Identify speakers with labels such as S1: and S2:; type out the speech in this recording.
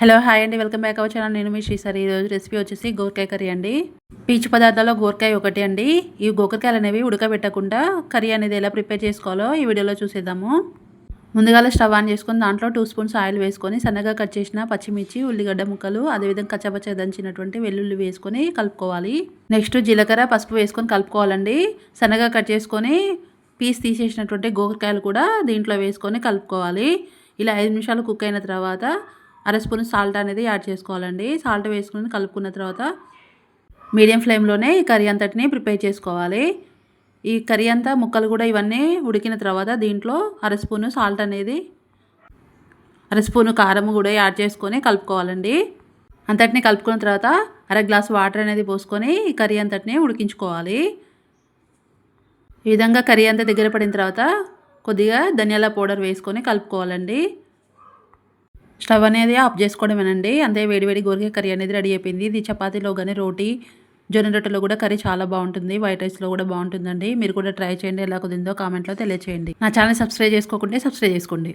S1: Hello hi అండి. Welcome back our channel. నేను మీ శ్రీసరి ఈరోజు రెసిపీ వచ్చేసి గోరకాయ కర్రీ అండి. పీచు పదార్థాల్లో గోరకాయ ఒకటి అండి. ఈ గోకరకాయలు అనేవి ఉడకబెట్టకుండా కర్రీ అనేది ఎలా ప్రిపేర్ చేసుకోవాలో ఈ వీడియోలో చూసేద్దాము. ముందుగా స్టవ్ ఆన్ చేసుకొని దాంట్లో టూ స్పూన్స్ ఆయిల్ వేసుకొని సన్నగా కట్ చేసిన పచ్చిమిర్చి ఉల్లిగడ్డ ముక్కలు అదేవిధంగా కచ్చపచ్చ దంచినటువంటి వెల్లుల్లి వేసుకొని కలుపుకోవాలి. నెక్స్ట్ జీలకర్ర పసుపు వేసుకొని కలుపుకోవాలండి. సన్నగా కట్ చేసుకొని పీస్ తీసేసినటువంటి గోకరకాయలు కూడా దీంట్లో వేసుకొని కలుపుకోవాలి. ఇలా ఐదు నిమిషాలు కుక్ అయిన తర్వాత అర స్పూన్ సాల్ట్ అనేది యాడ్ చేసుకోవాలండి. సాల్ట్ వేసుకుని కలుపుకున్న తర్వాత మీడియం ఫ్లేమ్లోనే ఈ కర్రీ అంతటిని ప్రిపేర్ చేసుకోవాలి. ఈ కర్రీ అంతా ముక్కలు కూడా ఇవన్నీ ఉడికిన తర్వాత దీంట్లో అర స్పూను సాల్ట్ అనేది అర స్పూను కారం కూడా యాడ్ చేసుకొని కలుపుకోవాలండి. అంతటిని కలుపుకున్న తర్వాత అర గ్లాస్ వాటర్ అనేది పోసుకొని ఈ కర్రీ అంతటిని ఉడికించుకోవాలి. ఈ విధంగా కర్రీ అంతా దగ్గర పడిన తర్వాత కొద్దిగా ధనియాల పౌడర్ వేసుకొని కలుపుకోవాలండి. స్టవ్ అనేది ఆఫ్ చేసుకోవడమేనండి. అంతే వేడివేడి గోరికాయ కర్రీ అనేది రెడీ అయిపోయింది. ఇది చపాతీలో కానీ రోటీ జొన్న రొట్టెలో కూడా కర్రీ చాలా బాగుంటుంది. వైట్ రైస్లో కూడా బాగుంటుందండి. మీరు కూడా ట్రై చేయండి. ఎలా కుదిరిందో కామెంట్లో తెలియచేయండి. నా ఛానల్ సబ్స్క్రైబ్ చేసుకోకుంటే సబ్స్క్రైబ్ చేసుకోండి.